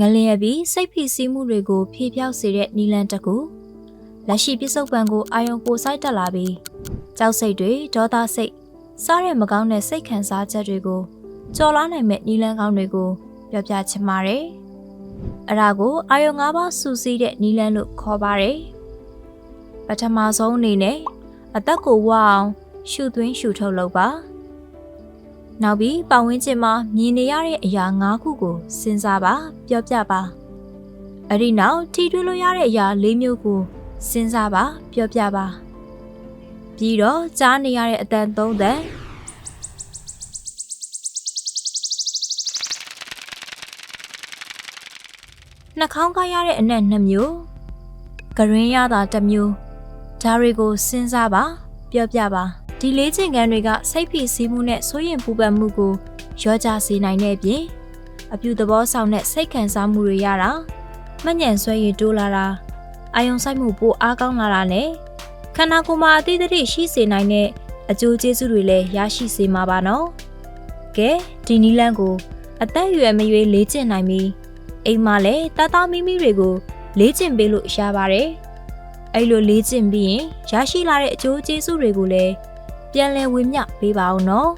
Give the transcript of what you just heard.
ငလျင်ရပြီးစိတ်ဖိစီးမှုတွေကိုဖြေပြောက်စေတဲ့နီလန်တစ်ခုလက်ရှိပြစ္ဆုတ်ပံကိုအာယုံပိုဆိုင်တက်လာပြီးကြောက်စိတ်တွေဒေါသစိတ်စားတဲ့မကောင်းတဲ့စိတ်ခံစားချက်တွေကိုကြော်လွားနိုင်မဲ့နီလန်ကောင်းတွေကိုပြောပြချင်ပါတယ်။အရာကိုအာယုံ၅ပါးစူးစီးတဲ့နီလန်လို့ခေါ်ပါတယ်။ပထမဆုံးအနေနဲ့အသက်ကိုဝအောင်ရှုသွင်းရှုထုတ်လုပ်ပါ။ နောက်ပြီးပတ်ဝန်းကျင်မှာမြင်နေရတဲ့အရာ၅ခုကိုစဉ်းစားပါပြောပြပါ။အဲ့ဒီနောက်ထိတွေ့လို့ရတဲ့အရာ၄မျိုးကိုစဉ်းစားပါပြောပြပါ။ပြီးတော့ကြားနေရတဲ့အတန်၃တန်နှာခေါင်းကရတဲ့အနက်2မျိုး၊ကရင်ရတာ1မျိုးဒါတွေကိုစဉ်းစားပါပြောပြပါ ဒီလေးချိန်ကန်တွေကစိတ်ဖိစီးမှုနဲ့စိုးရင်ပူပန်မှုကိုရောကြစေနိုင်တဲ့အပြင်အပြူသဘောဆောင်တဲ့စိတ်ခံစားမှုတွေရတာမညံဆွဲရည်တိုးလာတာအာယုံဆိုင်မှုပိုအားကောင်းလာတာနဲ့ခန္ဓာကိုယ်မှာအသေးသေးရှိစေနိုင်တဲ့အကျိုးကျေးဇူးတွေလည်းရရှိစေမှာပါနော်ကဲဒီနီလန်းကို အသက်အရွယ်မရွေးလေ့ကျင့်နိုင်ပြီးအိမ်မှာလည်းတာတာမီမီတွေကိုလေ့ကျင့်ပေးလို့ရပါတယ်အဲ့လိုလေ့ကျင့်ပြီးရင်ရရှိလာတဲ့အကျိုးကျေးဇူးတွေကိုလည်း ပြန်လည်ဝေမျှပေးပါအောင်နော်